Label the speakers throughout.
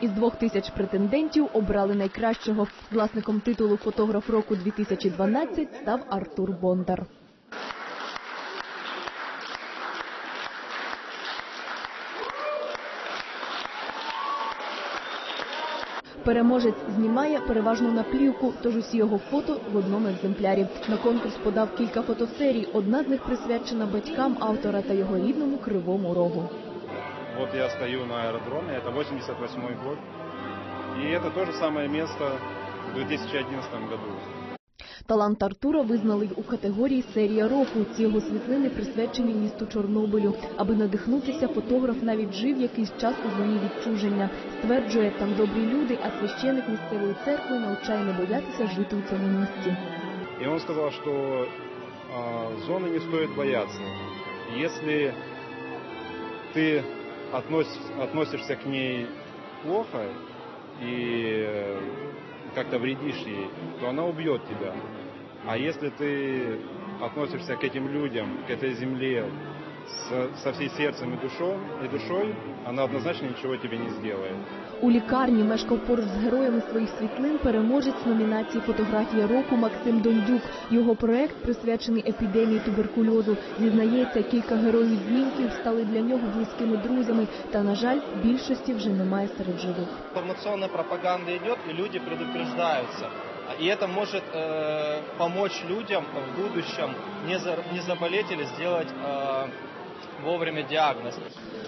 Speaker 1: Із двох тисяч претендентів обрали найкращого. Власником титулу фотограф року 2012 став Артур Бондар. Переможець знімає переважно на плівку, тож усі його фото в одному екземплярі. На конкурс подав кілька фотосерій. Одна з них присвячена батькам автора та його рідному кривому рогу.
Speaker 2: Вот я стою на аэродроме, это 88 год. И это то же самое место в 2011 году.
Speaker 1: Талант Артура визнали й у категорії серія року. Ці його світлини присвячені місту Чорнобилю. Аби надихнутися, фотограф навіть жив якийсь час у зоні відчуження. Стверджує, там добрі люди, а священик місцевої церкви навчає не боятися жити у цьому місці.
Speaker 2: И он сказал, что а, зоны не стоит бояться. Если ты относ- относишься к ней плохо и э, как-то вредишь ей, то она убьет тебя. А если ты относишься к этим людям, к этой земле со всей сердцем и душой, и душой, она однозначно ничего тебе не сделает.
Speaker 1: У лікарні мешкав поруч з героями своїх світлин переможець номінації Фотографія року Максим Дондюк. Його проект присвячений епідемії туберкульозу. Зізнається, кілька героїв знімків стали для нього близькими друзями. Та на жаль, більшості вже немає серед живих.
Speaker 3: информационная пропаганда идет, и люди предупреждаются. И это может э, помочь людям в будущем не, за- не заболеть или сделать э, вовремя диагноз.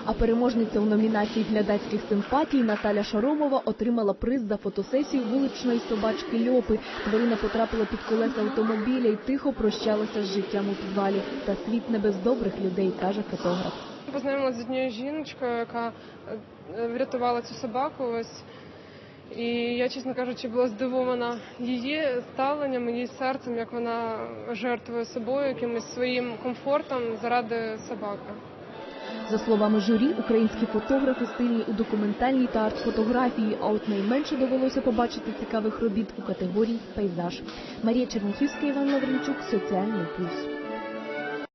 Speaker 1: А переможниця у номінації глядацьких симпатій Наталя Шаромова отримала приз за фотосесію вуличної собачки Льопи. Тварина потрапила під колеса автомобіля і тихо прощалася з життям у підвалі. Та світ не без добрих людей, каже фотограф.
Speaker 4: Познайомилася з однією жіночкою, яка е, врятувала цю собаку. Ось. і я, чесно кажучи, була здивована її ставленням, її серцем, як вона жертвує собою, якимось своїм комфортом заради собаки.
Speaker 1: За словами журі, українські фотографи сильні у документальній та арт-фотографії, а от найменше довелося побачити цікавих робіт у категорії пейзаж. Марія Черніхівська, Іван Лавренчук, Соціальний пульс.